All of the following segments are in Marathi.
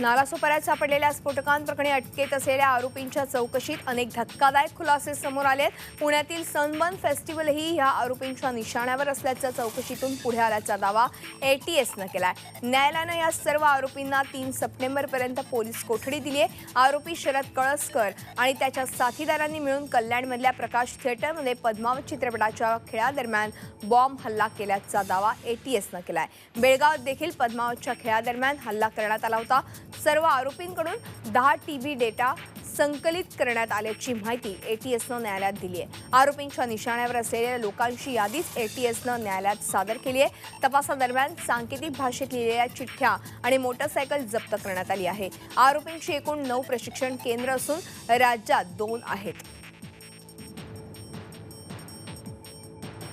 नालासोपाऱ्यात सापडलेल्या स्फोटकांप्रकरणी अटकेत असलेल्या आरोपींच्या चौकशीत अनेक धक्कादायक खुलासे समोर आले आहेत. पुण्यातील सनबर्न फेस्टिवलही ह्या आरोपींच्या निशाण्यावर असल्याचा चौकशीतून पुढे आल्याचा दावा एटीएसनं केलाय. न्यायालयानं या सर्व आरोपींना तीन सप्टेंबरपर्यंत पोलीस कोठडी दिली आहे आरोपी शरद कळसकर आणि त्याच्या साथीदारांनी मिळून कल्याणमधल्या प्रकाश थिएटरमध्ये पद्मावत चित्रपटाच्या खेळादरम्यान बॉम्ब हल्ला केल्याचा दावा एटीएसनं केलाय. बेळगावात देखील पद्मावतच्या खेळादरम्यान हल्ला करण्यात आला होता. सर्व आरोपींकडून दहा टीबी डेटा संकलित करण्यात आल्याची माहिती एटीएसनं न्यायालयात दिली आहे. आरोपींच्या निशाण्यावर असलेल्या लोकांची यादीच एटीएसनं न्यायालयात सादर केली आहे. तपासादरम्यान सांकेतिक भाषेत लिहिलेल्या चिठ्ठ्या आणि मोटरसायकल जप्त करण्यात आली आहे. आरोपींची एकूण नऊ प्रशिक्षण केंद्र असून राज्यात दोन आहेत.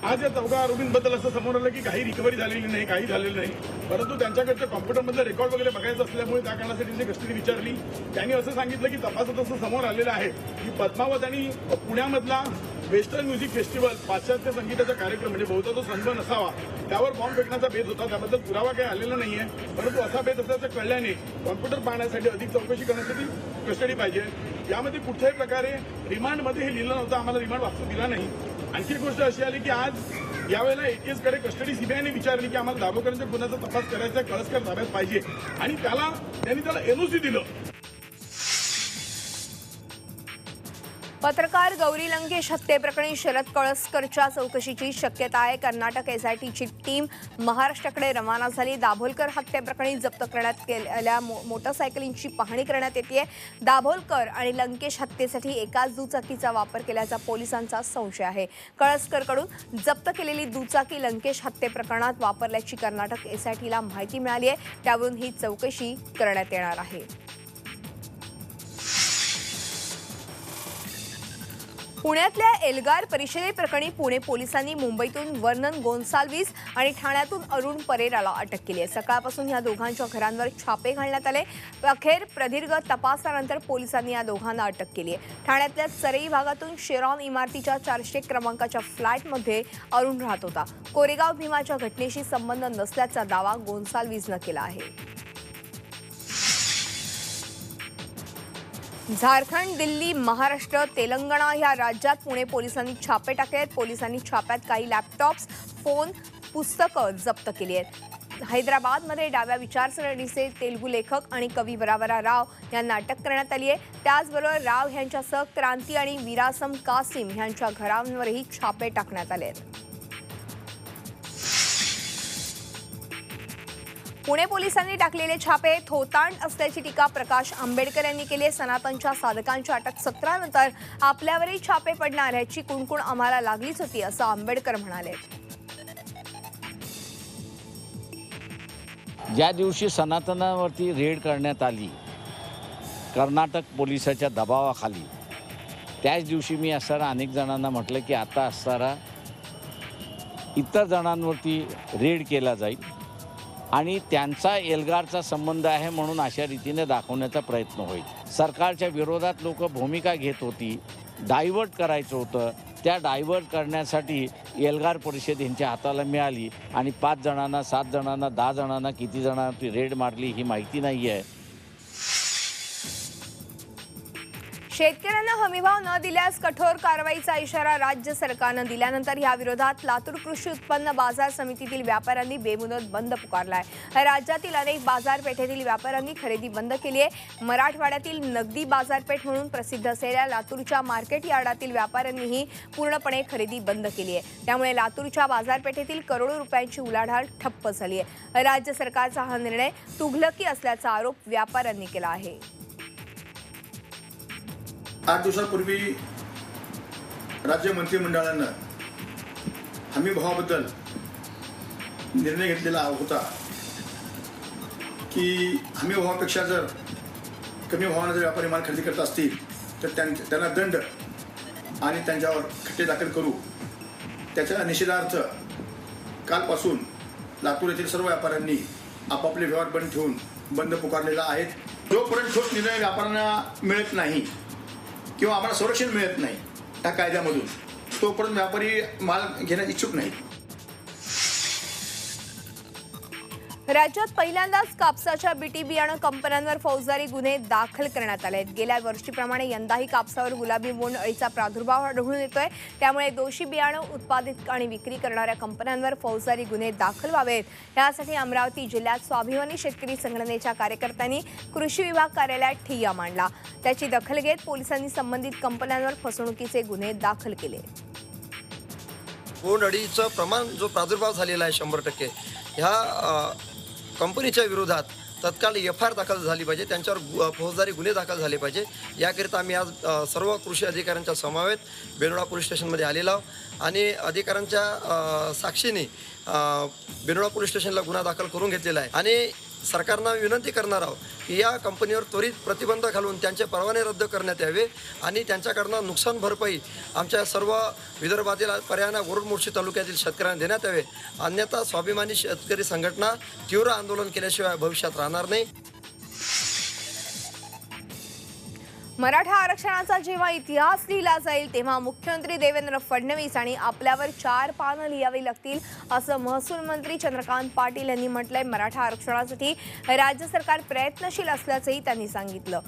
आज या चौघा आरोपींबद्दल असं समोर आलं की काही रिकव्हरी झालेली नाही काही झालेलं नाही. परंतु त्यांच्याकडच्या कॉम्प्युटरमधलं रेकॉर्ड वगैरे बघायचं असल्यामुळे त्या कारणासाठी त्यांनी कस्टडी विचारली. त्यांनी असं सांगितलं की तपासात असं समोर आलेलं आहे की पद्मावत आणि पुण्यामधला वेस्टर्न म्युझिक फेस्टिवल पाश्चात्य संगीताचा कार्यक्रम म्हणजे बहुधा तो सन्मान असावा त्यावर बॉम्ब फेकण्याचा बेत होता. त्याबद्दल पुरावा काही आलेला नाहीये. परंतु असा बेत असल्याचं कळल्याने कॉम्प्युटर पाहण्यासाठी अधिक चौकशी करण्यासाठी कस्टडी पाहिजे. यामध्ये कुठल्याही प्रकारे रिमांडमध्ये हे लिहिलं नव्हतं. आम्हाला रिमांड वाचू दिला नाही. आणखी गोष्ट अशी आली की आज यावेळेला एटीएसकडे कस्टडी सीबीआयने विचारली की आम्हाला दाभोकरांच्या गुन्ह्याचा तपास करायचा कळसकर ताब्यात पाहिजे. आणि त्याला त्यांनी त्याला एनओसी दिलं. पत्रकार गौरी लंकेश हत्येप्रकरणी शरद कळसकरच्या चौकशीची शक्यता आहे. कर्नाटक एसआयटीची टीम महाराष्ट्राकडे रवाना झाली. दाभोलकर हत्येप्रकरणी जप्त करण्यात केलेल्या मो- मोटरसायकलींची पाहणी करण्यात येते दाभोलकर आणि लंकेश हत्येसाठी एकाच दुचाकीचा वापर केल्याचा पोलिसांचा संशय आहे. कळसकरकडून जप्त केलेली दुचाकी लंकेश हत्ये प्रकरणात वापरल्याची कर्नाटक एसआयटीला माहिती मिळाली आहे. त्यावरून ही चौकशी करण्यात येणार आहे. पुण्यातल्या एल्गार परिषदेप्रकरणी पुणे पोलिसांनी मुंबईतून वर्णन गोन्साल्विस आणि ठाण्यातून अरुण परेराला अटक केली आहे. सकाळपासून या दोघांच्या घरांवर छापे घालण्यात आले. अखेर प्रदीर्घ तपासानंतर पोलिसांनी या दोघांना अटक केली आहे. ठाण्यातल्या चरई भागातून शेरॉन इमारतीच्या चारशे क्रमांकाच्या फ्लॅटमध्ये अरुण राहत होता. कोरेगाव भीमाच्या घटनेशी संबंध नसल्याचा दावा गोन्साल्विसनं केला आहे. झारखंड दिल्ली महाराष्ट्र तेलंगणा या राज्यात पुणे पोलिसांनी छापे टाकले आहेत. पोलिसांनी छाप्यात काही लॅपटॉप्स फोन पुस्तकं जप्त केली आहेत. हैदराबादमध्ये डाव्या विचारसरणीचे तेलुगू लेखक आणि कवी वरावरा राव यांना अटक करण्यात आली आहे. त्याचबरोबर राव यांच्यासह क्रांती आणि विरासम कासिम यांच्या घरांवरही छापे टाकण्यात आले आहेत. पुणे पोलिसांनी टाकलेले छापे थोतांड असल्याची टीका प्रकाश आंबेडकर यांनी केली आहे. सनातनच्या साधकांच्या अटक सत्रानंतर आपल्यावरही छापे पडणार ह्याची कुणकुण आम्हाला लागलीच होती असं आंबेडकर म्हणाले ज्या दिवशी सनातनावरती रेड करण्यात आली कर्नाटक पोलिसाच्या दबावाखाली त्याच दिवशी मी असताना अनेक जणांना म्हटलं की आता असताना इतर जणांवरती रेड केला जाईल आणि त्यांचा एल्गारचा संबंध आहे म्हणून अशा रीतीने दाखवण्याचा प्रयत्न होईल. सरकारच्या विरोधात लोक भूमिका घेत होती डायव्हर्ट करायचं होतं. त्या डायव्हर्ट करण्यासाठी एल्गार परिषद यांच्या हाताला मिळाली आणि पाच जणांना सात जणांना दहा जणांना किती जणांना रेड मारली ही माहिती नाही आहे शेतकऱ्यांना हमीभाव न दिल्यास कठोर कारवाईचा इशारा राज्य सरकारनं दिल्यानंतर या विरोधात लातूर कृषी उत्पन्न बाजार समितीतील व्यापाऱ्यांनी बेमुदत बंद पुकारलाय. राज्यातील अनेक बाजारपेठेतील व्यापाऱ्यांनी खरेदी बंद केली आहे. मराठवाड्यातील नगदी बाजारपेठ म्हणून प्रसिद्ध असलेल्या लातूरच्या मार्केट यार्डातील व्यापाऱ्यांनीही पूर्णपणे खरेदी बंद केली आहे. त्यामुळे लातूरच्या बाजारपेठेतील करोडो रुपयांची उलाढाल ठप्प झाली आहे. राज्य सरकारचा हा निर्णय तुघलकी असल्याचा आरोप व्यापाऱ्यांनी केला आहे. आठ दिवसापूर्वी राज्य मंत्रिमंडळानं हमी भावाबद्दल निर्णय घेतलेला होता की हमी भावापेक्षा जर कमी भावानं जर व्यापारी माल खरेदी करत असतील तर त्यां त्यांना दंड आणि त्यांच्यावर खट्टे दाखल करू. त्याच्या निषेधार्थ कालपासून लातूर येथील सर्व व्यापाऱ्यांनी आपापले व्यवहार बंद ठेवून बंद पुकारलेला आहेत जोपर्यंत ठोस निर्णय व्यापाऱ्यांना मिळत नाही किंवा आम्हाला संरक्षण मिळत नाही त्या कायद्यामधून. तोपर्यंत व्यापारी माल घेण्यास इच्छुक नाही राज्यात पहिल्यांदाच कापसाच्या बीटी बियाणं कंपन्यांवर फौजदारी गुन्हे दाखल करण्यात आले आहेत. गेल्या वर्षीप्रमाणे यंदाही कापसावर गुलाबी बोंड अळीचा प्रादुर्भाव आढळून येतोय. त्यामुळे दोषी बियाणं उत्पादित आणि विक्री करणाऱ्या कंपन्यांवर फौजदारी गुन्हे दाखल व्हावेत यासाठी अमरावती जिल्ह्यात स्वाभिमानी शेतकरी संघटनेच्या कार्यकर्त्यांनी कृषी विभाग कार्यालयात ठिय्या मांडला. त्याची दखल घेत पोलिसांनी संबंधित कंपन्यांवर फसवणुकीचे गुन्हे दाखल केले. बोंड अळीचं प्रमाण जो प्रादुर्भाव झालेला आहे शंभर टक्के ह्या कंपनीच्या विरोधात तत्काळ एफ आय आर दाखल झाली पाहिजे त्यांच्यावर गु- फौजदारी गुन्हे दाखल झाले पाहिजे. याकरिता आम्ही आज सर्व कृषी अधिकाऱ्यांच्या समवेत बेनोडा पोलीस स्टेशनमध्ये आलेलो आहोत. आणि अधिकाऱ्यांच्या साक्षीने बेनोडा पोलीस स्टेशनला गुन्हा दाखल करून घेतलेला आहे. आणि सरकारनं विनंती करणार आहोत की या कंपनीवर त्वरित प्रतिबंध घालून त्यांचे परवाने रद्द करण्यात यावे आणि त्यांच्याकडनं नुकसान भरपाई आमच्या सर्व विदर्भातील पर्यायांना वरुडमोर्शी तालुक्यातील शेतकऱ्यांना देण्यात यावे. अन्यथा स्वाभिमानी शेतकरी संघटना तीव्र आंदोलन केल्याशिवाय भविष्यात राहणार नाही. मराठा आरक्षणाचा जेव्हा इतिहास लिहिला जाईल तेव्हा मुख्यमंत्री देवेंद्र फडणवीस आणि आपल्यावर चार पानं लिहावी लागतील असं महसूल मंत्री चंद्रकांत पाटील यांनी म्हटलंय. मराठा आरक्षणासाठी राज्य सरकार प्रयत्नशील असल्याचंही त्यांनी सांगितलं.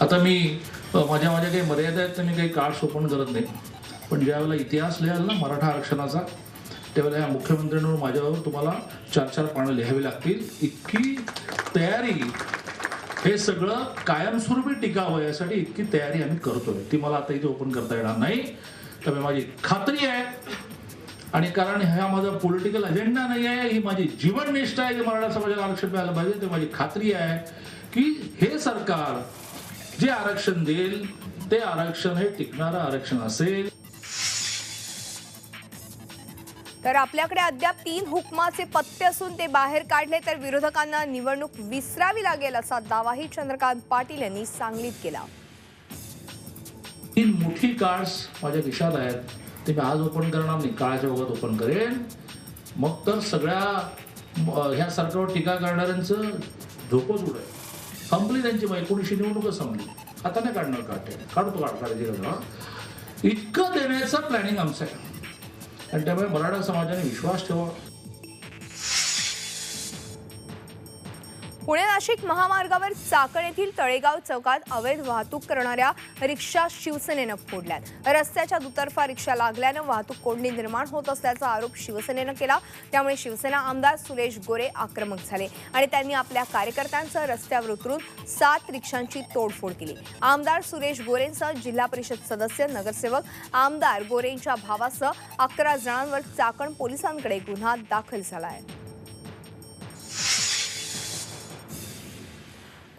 आता मी माझ्या माझ्या काही मर्यादा आहेत तर मी काही काळ सोपण करत नाही. पण ज्यावेळेला इतिहास लिहाल ना मराठा आरक्षणाचा त्यावेळेला ह्या मुख्यमंत्र्यांवर माझ्यावर तुम्हाला चार चार पानं लिहावी लागतील. इतकी तयारी हे सगळं कायमस्वरूपी टिकावं यासाठी इतकी तयारी आम्ही करतोय. ती मला आता इथे ओपन करता येणार नाही. त्यामुळे माझी खात्री आहे. आणि कारण हा माझा पॉलिटिकल अजेंडा नाही आहे ही माझी जीवननिष्ठा आहे की मराठा समाजाला आरक्षण मिळालं पाहिजे ते माझी खात्री आहे की हे सरकार जे आरक्षण देईल ते आरक्षण हे टिकणारं आरक्षण असेल. तर आपल्याकडे अद्याप तीन हुकमाचे पत्ते असून ते बाहेर काढले तर विरोधकांना निवडणूक विसरावी लागेल असा दावाही चंद्रकांत पाटील यांनी सांगलीत केला. तीन मोठी कार्ड्स माझ्या खिशात आहेत. ते मी आज ओपन करणार नाही. काळाच्या बघत ओपन करेन. मग तर सगळ्या ह्या सरकारवर टीका करणाऱ्यांचं झोपच उडेल संपली त्यांची मग एकोणीसशे निवडणूकच संपली? आता नाही काढणार काढते काढतो. काढ काढायची इतकं देण्याचं प्लॅनिंग आमचं आहे. आणि त्यामुळे मराठा समाजाने विश्वास ठेवा. पुणे नाशिक महामार्गावर चाकण येथील तळेगाव चौकात अवैध वाहतूक करणाऱ्या रिक्षा शिवसेनेनं फोडल्यात. रस्त्याच्या दुतर्फा रिक्षा लागल्यानं वाहतूक कोंडी निर्माण होत असल्याचा आरोप शिवसेनेनं केला. त्यामुळे शिवसेना आमदार सुरेश गोरे आक्रमक झाले आणि त्यांनी आपल्या कार्यकर्त्यांसह रस्त्यावर उतरून सात रिक्षांची तोडफोड केली. आमदार सुरेश गोरेंसह जिल्हा परिषद सदस्य नगरसेवक आमदार गोरेंच्या भावासह अकरा जणांवर चाकण पोलिसांकडे गुन्हा दाखल झाला आहे.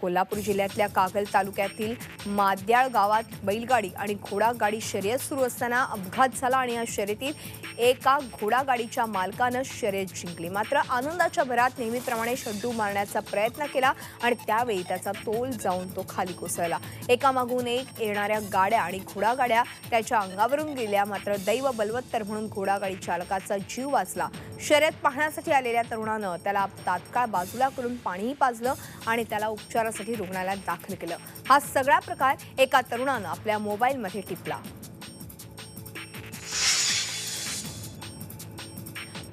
कोल्हापूर जिल्ह्यातल्या कागल तालुक्यातील माद्याळ गावात बैलगाडी आणि घोडागाडी शर्यत सुरू असताना अपघात झाला आणि या शर्यतीत एका घोडागाडीच्या मालकानं शर्यत जिंकली. मात्र आनंदाच्या भरात नेहमीप्रमाणे शड्डू मारण्याचा प्रयत्न केला आणि त्यावेळी त्याचा तोल जाऊन तो खाली कोसळला. एकामागून एक येणाऱ्या गाड्या आणि घोडागाड्या त्याच्या अंगावरून गेल्या. मात्र दैव बलवत्तर म्हणून घोडागाडी चालकाचा जीव वाचला. शर्यत पाहण्यासाठी आलेल्या तरुणानं त्याला तात्काळ बाजूला करून पाणीही पाजलं आणि त्याला उपचारासाठी रुग्णालयात दाखल केलं. हा सगळा प्रकार एका तरुणानं आपल्या मोबाईलमध्ये टिपला.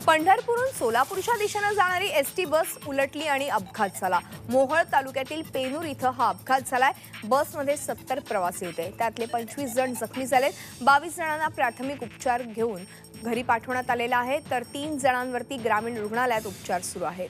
पंढरपूरहून सोलापूरच्या दिशेनं जाणारी एस टी बस उलटली आणि अपघात झाला. मोहळ तालुक्यातील पेनूर इथं हा अपघात झालाय. बसमध्ये सत्तर प्रवासी होते. त्यातले पंचवीस जण जखमी झालेत. बावीस जणांना प्राथमिक उपचार घेऊन घरी पाठवण्यात आलेला आहे. तर तीन जणांवरती ग्रामीण रुग्णालयात उपचार सुरू आहेत.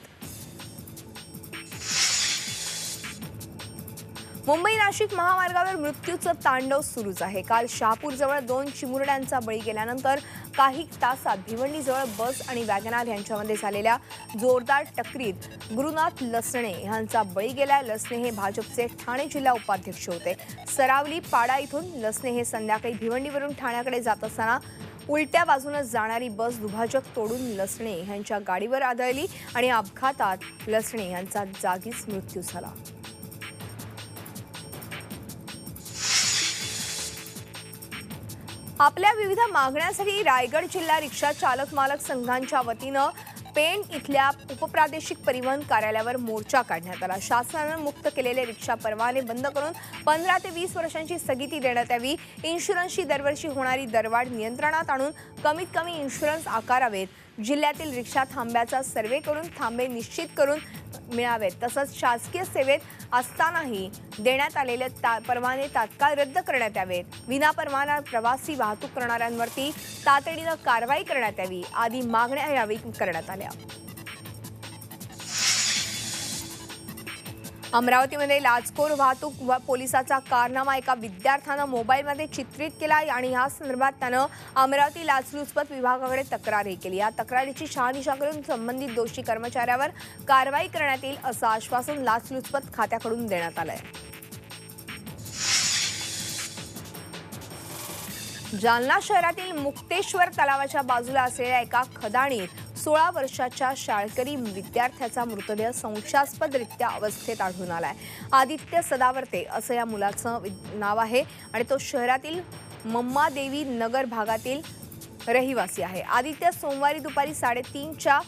मुंबई नाशिक महामार्गावर मृत्यूचं तांडव सुरूच आहे. काल शहापूरजवळ दोन चिमुरड्यांचा बळी गेल्यानंतर काही तासात भिवंडीजवळ बस आणि वॅगनार यांच्यामध्ये झालेल्या जोरदार टक्करीत गुरुनाथ लसणे यांचा बळी गेलाय. लसणे हे भाजपचे ठाणे जिल्हा उपाध्यक्ष होते. सरावली पाडा इथून लसणे हे संध्याकाळी भिवंडीवरून ठाण्याकडे जात असताना उलट्या बाजूनं जाणारी बस दुभाजक तोडून लसणे यांच्या गाडीवर आदळली आणि अपघातात लसणे यांचा जागीच मृत्यू झाला. आपल्या विविध मागण्यांसाठी रायगड जिल्हा रिक्षा चालक मालक संघांच्या वतीनं पेण इथल्या उपप्रादेशिक परिवहन कार्यालयावर मोर्चा काढण्यात आला. शासनानं मुक्त केलेले रिक्षा परवाने बंद करून पंधरा ते वीस वर्षांची स्थगिती देण्यात यावी. इन्शुरन्सची दरवर्षी होणारी दरवाढ नियंत्रणात आणून कमीत कमी इन्शुरन्स आकारावेत. जिल्ह्यातील रिक्षा थांब्याचा सर्वे करून थांबे निश्चित करून मिळावेत. तसंच शासकीय सेवेत असतानाही देण्यात आलेले ता परवाने तात्काळ रद्द करण्यात यावेत. विनापरवाना प्रवासी वाहतूक करणाऱ्यांवरती तातडीनं कारवाई करण्यात यावी. आदी मागण्या यावेळी करण्यात आल्या. अमरावतीमध्ये लाचखोर वाहतूक व पोलिसाचा कारनामा एका विद्यार्थ्यानं मोबाईलमध्ये चित्रित केला आणि या संदर्भात त्यानं अमरावती लाचलुचपत विभागाकडे तक्रारही केली. या तक्रारीची शहानिशा करून संबंधित दोषी कर्मचाऱ्यावर कारवाई करण्यात येईल असं आश्वासन लाचलुचपत खात्याकडून देण्यात आलंय. जालना शहरातील मुक्तेश्वर तलावाच्या बाजूला असलेल्या एका खदाणीत सोळा वर्षाच्या शाळकरी विद्यार्थ्याचा मृतदेह संशयास्पदरित्या अवस्थेत आढळून आलाय. आदित्य सदावर्ते असं या मुलाचं नाव आहे आणि तो शहरातील मम्मादेवी नगर भागातील रहिवासी आहे. आदित्य सोमवारी दुपारी साडेतीनच्या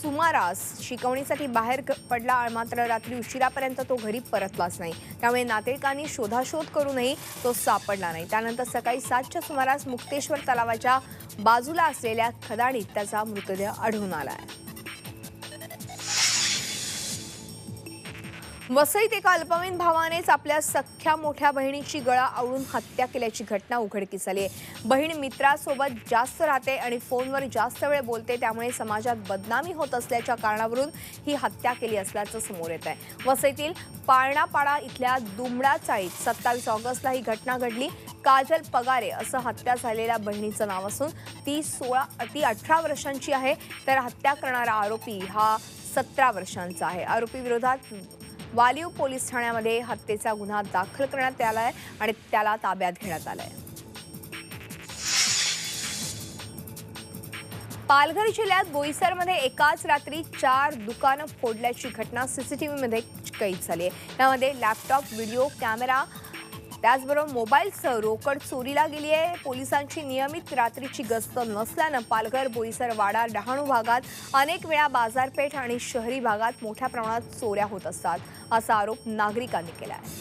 सुमारास शिकवणीसाठी बाहेर पडला मात्र रात्री उशिरापर्यंत तो घरी परतलाच नाही. त्यामुळे नातेवाईकांनी शोधाशोध करूनही तो सापडला नाही. त्यानंतर सकाळी सातच्या सुमारास मुक्तेश्वर तलावाच्या बाजूला असलेल्या खदाणीत त्याचा मृतदेह आढळून आला आहे. वसईत एका अल्पवयीन भावानेच आपल्या सख्ख्या मोठ्या बहिणीची गळा आवळून हत्या केल्याची घटना उघडकीस आली आहे. बहीण मित्रासोबत जास्त राहते आणि फोनवर जास्त वेळ बोलते त्यामुळे समाजात बदनामी होत असल्याच्या कारणावरून ही हत्या केली असल्याचं समोर येत आहे वसईतील पाळणापाडा इथल्या दुमडा चाळीत सत्तावीस ऑगस्टला ही घटना घडली. काजल पगारे असं हत्या झालेल्या बहिणीचं नाव असून ती सोळा ती अठरा वर्षांची आहे. तर हत्या करणारा आरोपी हा सतरा वर्षांचा आहे. आरोपी विरोधात वालीव पोलीस ठाण्यामध्ये हत्येचा गुन्हा दाखल करण्यात आला आहे आणि त्याला ताब्यात घेण्यात आलं आहे पालघर जिल्ह्यात बोईसरमध्ये एकाच रात्री चार दुकानं फोडल्याची घटना सीसीटीव्हीमध्ये कैद झाली आहे. यामध्ये लॅपटॉप व्हिडिओ कॅमेरा त्याचबरोबर मोबाईलसह रोकड चोरीला गेली आहे. पोलिसांची नियमित रात्रीची गस्त नसल्यानं पालघर बोईसर वाडा डहाणू भागात अनेक वेळा बाजारपेठ आणि शहरी भागात मोठ्या प्रमाणात चोऱ्या होत असतात असा आरोप नागरिकांनी केला आहे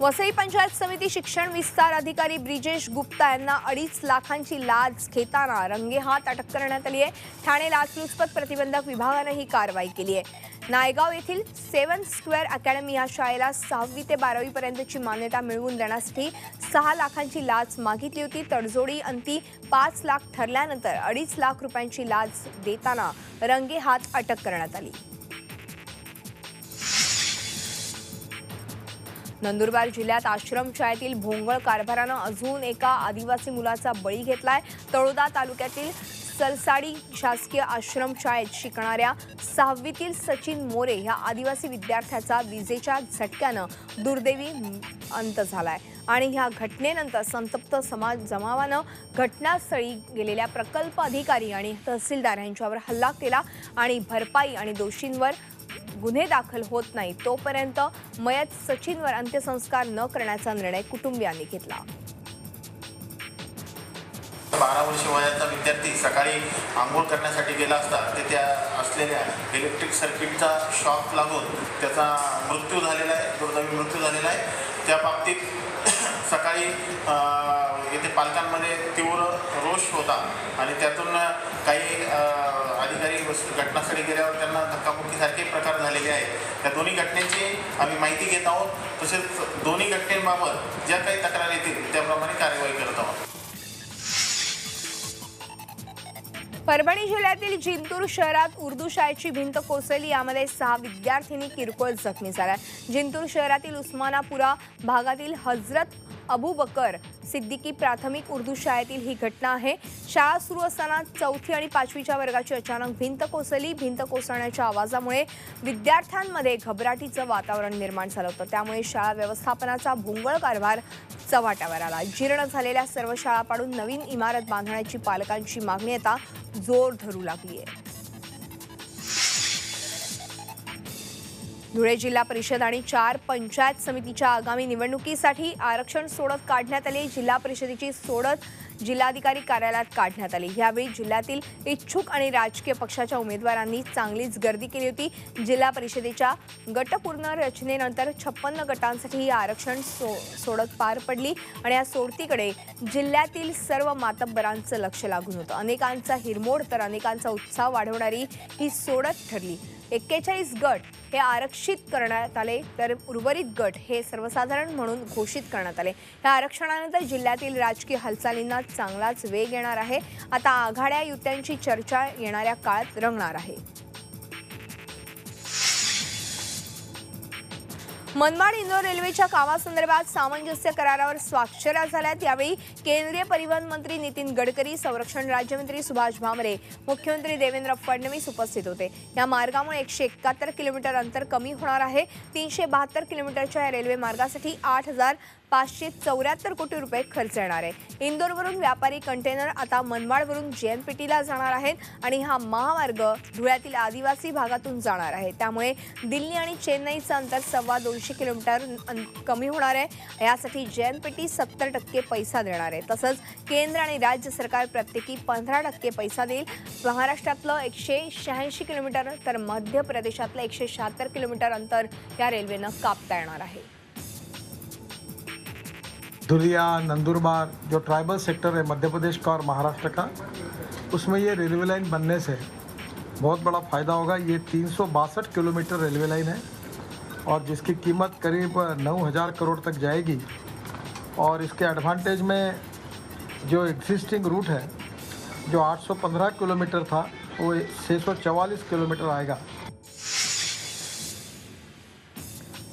वसई पंचायत समिती शिक्षण विस्तार अधिकारी ब्रिजेश गुप्ता यांना अडीच लाखांची लाच घेताना रंगेहात अटक करण्यात आली आहे. ठाणे लाचलुचपत प्रतिबंधक विभागानं ही कारवाई केली आहे. नायगाव येथील सेवन स्क्वेअर अकॅडमी या शाळेला सहावी ते बारावी पर्यंतची मान्यता मिळवून देण्यासाठी सहा लाखांची लाच मागितली होती. तडजोडी अंती पाच लाख ठरल्यानंतर अडीच लाख रुपयांची लाच देताना रंगे हात अटक करण्यात आली. नंदुरबार जिल्ह्यात आश्रम शाळेतील भोंगळ कारभारानं अजून एका आदिवासी मुलाचा बळी घेतलाय. तळोदा तालुक्यातील सलसाडी शासकीय आश्रम शाळेत शिकणाऱ्या सहावीतील सचिन मोरे ह्या आदिवासी विद्यार्थ्याचा विजेच्या झटक्यानं दुर्दैवी अंत झालाय. आणि ह्या घटनेनंतर संतप्त समाज जमावानं घटनास्थळी गेलेल्या प्रकल्प अधिकारी आणि तहसीलदार यांच्यावर हल्ला केला आणि भरपाई आणि दोषींवर गुन्हे दाखल होत नाही. तोपर्यंत मयत सचिनवर अंत्यसंस्कार न करण्याचा निर्णय कुटुंबियांनी घेतला. बारा वर्ष वयाचा विद्यार्थी सकाळी आंघोळ करण्यासाठी गेला असता ते त्या असलेल्या इलेक्ट्रिक सर्किटचा शॉक लागून त्याचा मृत्यू झालेला आहे दुर्दैवी मृत्यू झालेला आहे. त्या बाबतीत सकाळी येथे पालकांमध्ये तीव्र रोष होता आणि त्यातून काही अधिकारी घटनास्थळी गेल्यावर त्यांना धक्काबुक्कीसारखे प्रकार झालेले आहेत. त्या दोन्ही घटनेची आम्ही माहिती घेत आहोत. तसेच दोन्ही घटनेबाबत ज्या काही तक्रार येतील त्याप्रमाणे कार्यवाही करत आहोत. परभणी जिल्ह्यातील जिंतूर शहरात उर्दू शाळेची भिंत कोसळली. यामध्ये सहा विद्यार्थिनी किरकोळ जखमी झाल्या. जिंतूर शहरातील उस्मानापुरा भागातील हजरत अबू बकर सिद्दीकी प्राथमिक उर्दू शाळेतील ही घटना आहे. शाळा सुरू असताना चौथी आणि पाचवीच्या वर्गाची अचानक भिंत कोसळली. भिंत कोसळण्याच्या आवाजामुळे विद्यार्थ्यांमध्ये घबराटीचं वातावरण निर्माण झालं होतं. त्यामुळे शाळा व्यवस्थापनाचा भोंगळ कारभार चव्हाट्यावर आला. जीर्ण झालेल्या सर्व शाळा पाडून नवीन इमारत बांधण्याची पालकांची मागणी आता जोर धरू लागली आहे धुळे जिल्हा परिषद आणि चार पंचायत समितीच्या आगामी निवडणुकीसाठी आरक्षण सोडत काढण्यात आली. जिल्हा परिषदेची सोडत जिल्हाधिकारी कार्यालयात काढण्यात आली. यावेळी जिल्ह्यातील इच्छुक आणि राजकीय पक्षाच्या उमेदवारांनी चांगलीच गर्दी केली होती. जिल्हा परिषदेच्या गटपूर्ण रचनेनंतर छप्पन्न गटांसाठी ही आरक्षण सो सोडत पार पडली आणि या सोडतीकडे जिल्ह्यातील सर्व मातब्बरांचं लक्ष लागून होतं. अनेकांचा हिरमोड तर अनेकांचा उत्साह वाढवणारी ही सोडत ठरली. एक्केचाळीस गट हे आरक्षित करण्यात आले तर उर्वरित गट हे सर्वसाधारण म्हणून घोषित करण्यात आले. या आरक्षणानंतर जिल्ह्यातील राजकीय हालचालींना चांगलाच वेग येणार आहे. आता आघाड्या युत्यांची चर्चा येणाऱ्या काळात रंगणार आहे. मनमाड इंदोर रेल्वेच्या कामासंदर्भात सामंजस्य करारावर स्वाक्षऱ्या झाल्यात. यावेळी केंद्रीय परिवहन मंत्री नितीन गडकरी संरक्षण राज्यमंत्री सुभाष भामरे मुख्यमंत्री देवेंद्र फडणवीस उपस्थित होते. या मार्गामुळे एकशे एकाहत्तर किलोमीटर अंतर कमी होणार आहे. तीनशे बहात्तर किलोमीटरच्या या रेल्वे मार्गासाठी आठ हजार पाचशे चौऱ्याहत्तर कोटी रुपये खर्च येणार आहे. इंदोरवरून व्यापारी कंटेनर आता मनमाडवरून जेएनपीटीला जाणार आहेत आणि हा महामार्ग धुळ्यातील आदिवासी भागातून जाणार आहे. त्यामुळे दिल्ली आणि चेन्नईचं अंतर सव्वा दोनशे किलोमीटर कमी होणार आहे. यासाठी जेएनपीटी सत्तर टक्के पैसा देणार आहे. तसंच केंद्र आणि राज्य सरकार प्रत्येकी पंधरा टक्के पैसा देईल. महाराष्ट्रातलं एकशे शहाऐंशी किलोमीटर तर मध्य प्रदेशातलं एकशे शहात्तर किलोमीटर अंतर या रेल्वेनं कापता येणार आहे. धुलिया, नंदुरबार, जो ट्राइबल सेक्टर है, मध्य प्रदेश का और महाराष्ट्र का, उसमें ये रेलवे लाइन बनने से बहुत बड़ा फ़ायदा होगा। ये तीन सौ बासठ किलोमीटर रेलवे लाइन है और जिसकी कीमत करीब नौ हज़ार करोड़ तक जाएगी और इसके एडवांटेज में जो एग्जिस्टिंग रूट है, जो 815 किलोमीटर था, वो 644 किलोमीटर आएगा।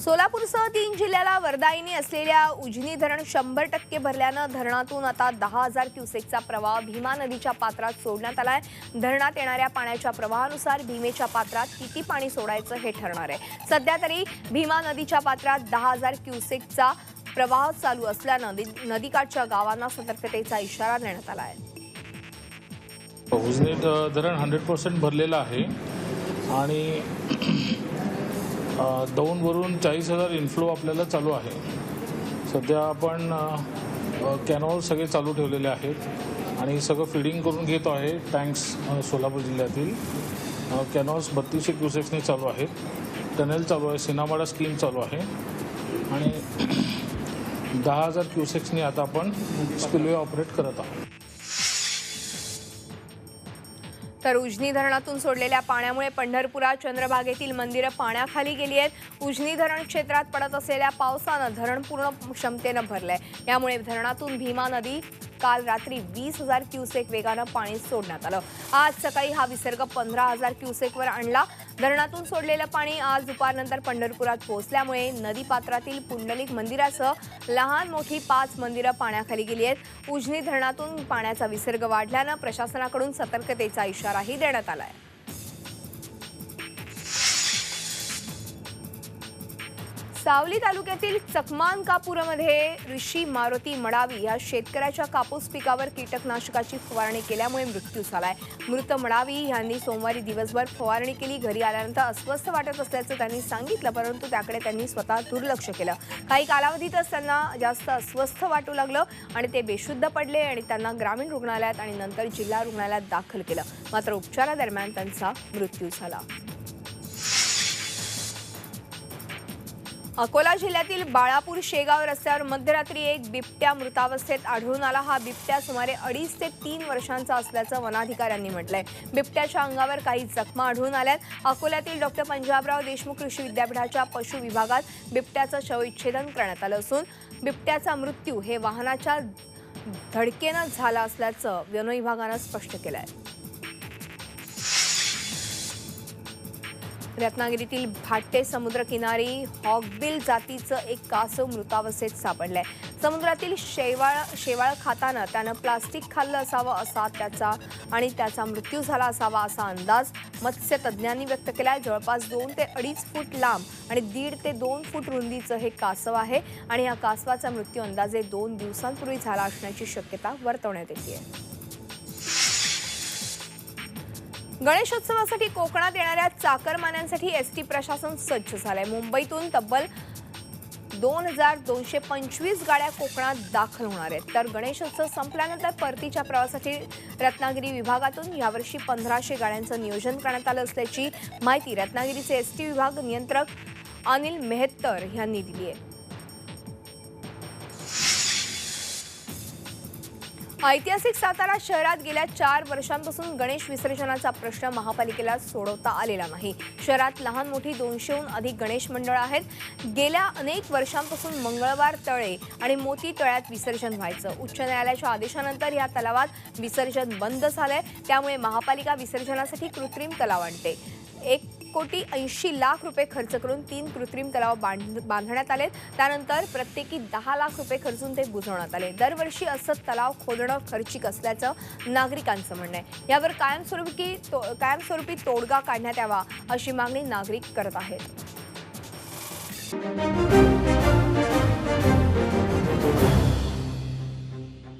सोलापूरसह तीन जिल्ह्याला वरदायिनी असलेल्या उजनी धरण शंभर टक्के भरल्यानं धरणातून आता दहा हजार क्युसेकचा प्रवाह भीमा नदीच्या पात्रात सोडण्यात आलाय. धरणात येणाऱ्या पाण्याच्या प्रवाहानुसार भीमेच्या पात्रात किती पाणी सोडायचं हे ठरणार आहे. सध्या तरी भीमा नदीच्या पात्रात दहा हजार क्युसेकचा प्रवाह चालू असल्यानं नदीकाठच्या गावांना सतर्कतेचा इशारा देण्यात आला आहे. उजनी धरण हंड्रेड पर्सेंट भरलेलं आहे. आणि दौंडवरून चाळीस हजार इन्फ्लो आपल्याला चालू आहे. सध्या आपण कॅनॉल सगळे चालू ठेवलेले आहेत आणि सगळं फिडिंग करून घेतो आहे टँक्स सोलापूर जिल्ह्यातील. कॅनॉल्स बत्तीसशे क्युसेक्सने चालू आहेत. टनेल चालू आहे सिनामाडा स्कीम चालू आहे. आणि दहा हजार क्युसेक्सनी आता आपण स्पिलवे ऑपरेट करत आहोत. तर उजनी धरणातून सोडलेल्या पाण्यामुळे पंढरपुरात चंद्रभागेतील मंदिरं पाण्याखाली गेली आहेत. उजनी धरण क्षेत्रात पडत असलेल्या पावसानं धरण पूर्ण क्षमतेनं भरलंय. यामुळे धरणातून भीमा नदी काल रात्री वीस हजार क्युसेक वेगानं पाणी सोडण्यात आलं. आज सकाळी हा विसर्ग पंधरा हजार क्युसेकवर आणला. धरणातून सोडलेलं पाणी आज दुपारनंतर पंढरपुरात पोहोचल्यामुळे नदीपात्रातील पुंडलिक मंदिरासह लहान मोठी पाच मंदिरं पाण्याखाली गेली आहेत. उजनी धरणातून पाण्याचा विसर्ग वाढल्यानं प्रशासनाकडून सतर्कतेचा इशाराही देण्यात आला आहे सावली तालुक्यातील चकमानकापूरमध्ये ऋषी मारुती मडावी या शेतकऱ्याच्या कापूस पिकावर कीटकनाशकाची फवारणी केल्यामुळे मृत्यू झालाय. मृत मडावी यांनी सोमवारी दिवसभर फवारणी केली. घरी आल्यानंतर अस्वस्थ वाटत असल्याचं त्यांनी सांगितलं परंतु त्याकडे त्यांनी स्वतः दुर्लक्ष केलं. काही कालावधीतच त्यांना जास्त अस्वस्थ वाटू लागलं आणि ते बेशुद्ध पडले आणि त्यांना ग्रामीण रुग्णालयात आणि नंतर जिल्हा रुग्णालयात दाखल केलं. मात्र उपचारादरम्यान त्यांचा मृत्यू झाला. अकोला जिल्ह्यातील बाळापूर शेगाव रस्त्यावर मध्यरात्री एक बिबट्या मृतावस्थेत आढळून आला. हा बिबट्या सुमारे अडीच ते तीन वर्षांचा असल्याचं वनाधिकाऱ्यांनी म्हटलंय. बिबट्याच्या अंगावर काही जखमा आढळून आल्यात. अकोल्यातील डॉक्टर पंजाबराव देशमुख कृषी विद्यापीठाच्या पशु विभागात बिबट्याचं शवविच्छेदन करण्यात आलं असून बिबट्याचा मृत्यू हे वाहनाच्या धडकेनं झाला असल्याचं वन विभागानं स्पष्ट केलं आहे रत्नागिरीतील भाट्टे समुद्रकिनारी हॉकबिल जातीचं एक कासव मृतावस्थेत सापडलंय. समुद्रातील शेवाळ शेवाळ खाताना त्यानं प्लास्टिक खाल्लं असावं असा त्याचा आणि त्याचा मृत्यू झाला असावा असा अंदाज मत्स्य तज्ज्ञांनी व्यक्त केलाय. जवळपास दोन ते अडीच फूट लांब आणि दीड ते दोन फूट रुंदीचं हे कासव आहे आणि या कासवाचा मृत्यू अंदाजे दोन दिवसांपूर्वी झाला असण्याची शक्यता वर्तवण्यात येते गणेशोत्सवासाठी कोकणात येणाऱ्या चाकरमान्यांसाठी एस टी प्रशासन सज्ज झालंय. मुंबईतून तब्बल दोन हजार दोनशे पंचवीस गाड्या कोकणात दाखल होणार आहेत. तर गणेशोत्सव संपल्यानंतर परतीच्या प्रवासासाठी रत्नागिरी विभागातून यावर्षी पंधराशे गाड्यांचं नियोजन करण्यात आलं असल्याची माहिती रत्नागिरीचे एस टी विभाग नियंत्रक अनिल मेहत्तर यांनी दिली आहे. ऐतिहासिक सातारा शहरात गेल्या चार वर्षांपासून गणेश विसर्जनाचा प्रश्न महापालिकेला सोडवता आलेला नाही. शहरात लहान मोठी दोनशेहून अधिक गणेश मंडळं आहेत. गेल्या अनेक वर्षांपासून मंगळवार तळे आणि मोती तळ्यात विसर्जन व्हायचं. उच्च न्यायालयाच्या आदेशानंतर या तलावात विसर्जन बंद झालंय. त्यामुळे महापालिका विसर्जनासाठी कृत्रिम तलाव आणते. एक कोटी ऐंशी लाख रुपये खर्च करून तीन कृत्रिम तलाव बांध बांधण्यात आले त्यानंतर प्रत्येकी दहा लाख रुपये खर्चून ते बुजवण्यात आले. दरवर्षी असं तलाव खोदणं खर्चिक असल्याचं नागरिकांचं म्हणणं आहे. यावर कायमस्वरूपी तो कायमस्वरूपी तोडगा काढण्यात यावा अशी मागणी नागरिक करत आहेत.